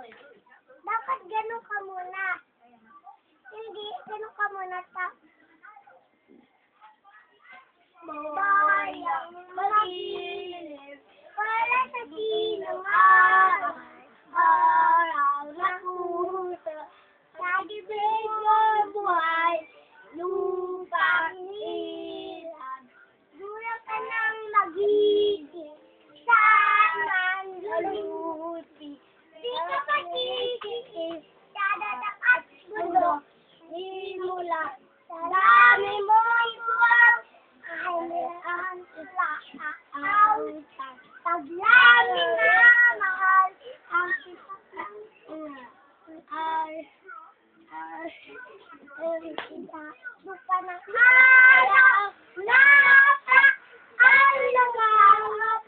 Dapat ganun ka muna. Hindi, ganun ka muna ta. Bayang malinis para sa sinungaling araw na puso. sa dibdib ng buhay lupang ilan. Dura ka ng magiging saan luluti Di ka pagkikis dadadak at mundo Simula sa dami mong buwag ay meron sila aawitang Taglami na mahal ang isang ay ay ay kita buka ng araw nasa ay nangangapit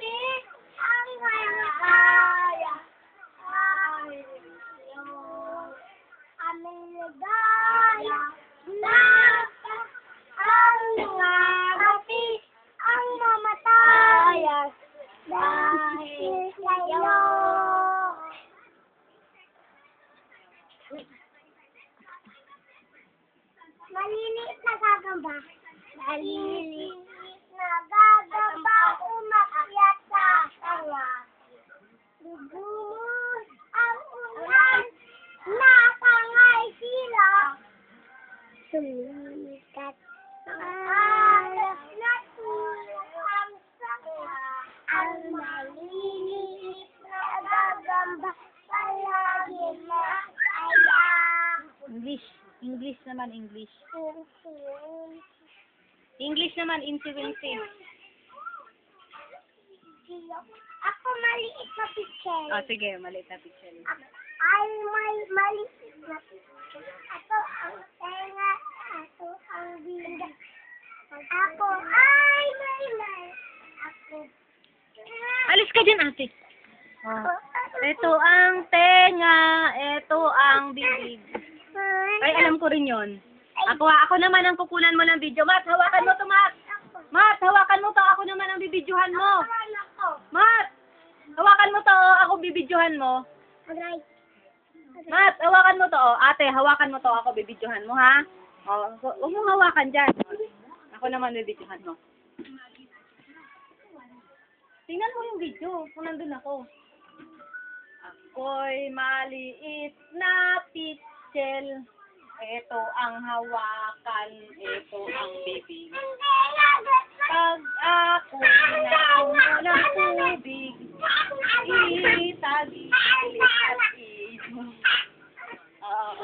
na gagamba. Maliliit na gagamba umakyat sa sanga. Lugumos ang ulan, napangay sila. Sumikat Alas na tulong ang sanga. Ang na gagamba palagi masaya. English. English naman, English. Sinsin. English naman, insi-winsi. Ako maliit na pichel. Oh, sige, maliit na picture. Ay, may maliit na pichel. Ako ang tenga. Ako ang binda. Ako ay may may. Ako. Alis ka dyan, ate. Oh. Ito ang tenga, ito ang bibig. Ay, alam ko rin yon. Ako, ako naman ang kukunan mo ng video. Mat, hawakan mo to, Mat. Mat, hawakan mo to. Ako naman ang bibidyohan mo. Mat, hawakan mo to. Ako bibidyohan mo. Mat, hawakan mo to. Oh. Ate, hawakan mo to. Ako bibidyohan mo, ha? Oh, hu- huwag mong hawakan dyan. Ako naman bibidyohan mo. Tingnan mo yung video kung nandun ako. Ako'y maliit na pichel. Ito ang hawakan. Ito ang bibig. Pag ako pinauno ng tubig, itagi at ibo. Ah,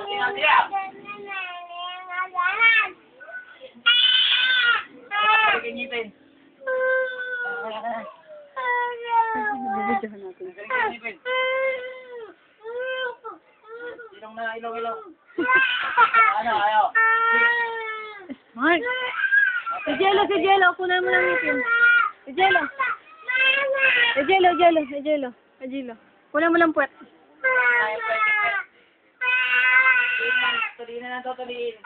Ganyitin. Bibidyohan natin. Ilong na, ilong, ilong. Ano, ayaw. Mark! Si Jello, si Jello. Kunan mo lang ngipin. Si Jello. Si Jello, Jello, si Jello. Si Jello. Kunan mo lang puwet. Ayaw, pwede. Tuliin na lang to, tuliin.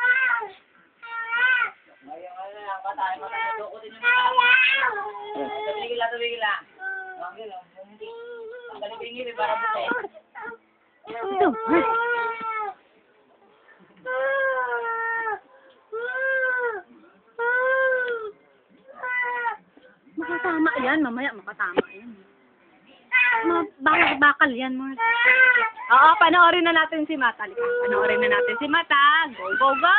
Ayaw, ano lang, mata, ay mata, tukutin yung mata. Tumigil lang, tumigil lang. Lang, hindi. Ang galing yung ngipin, para buti. Makatama yan. Mamaya makatama yan. Ma bakal, yan, Mark. Oo, panoorin na natin si Mata. Panoorin na natin si Mata. Go, go, go!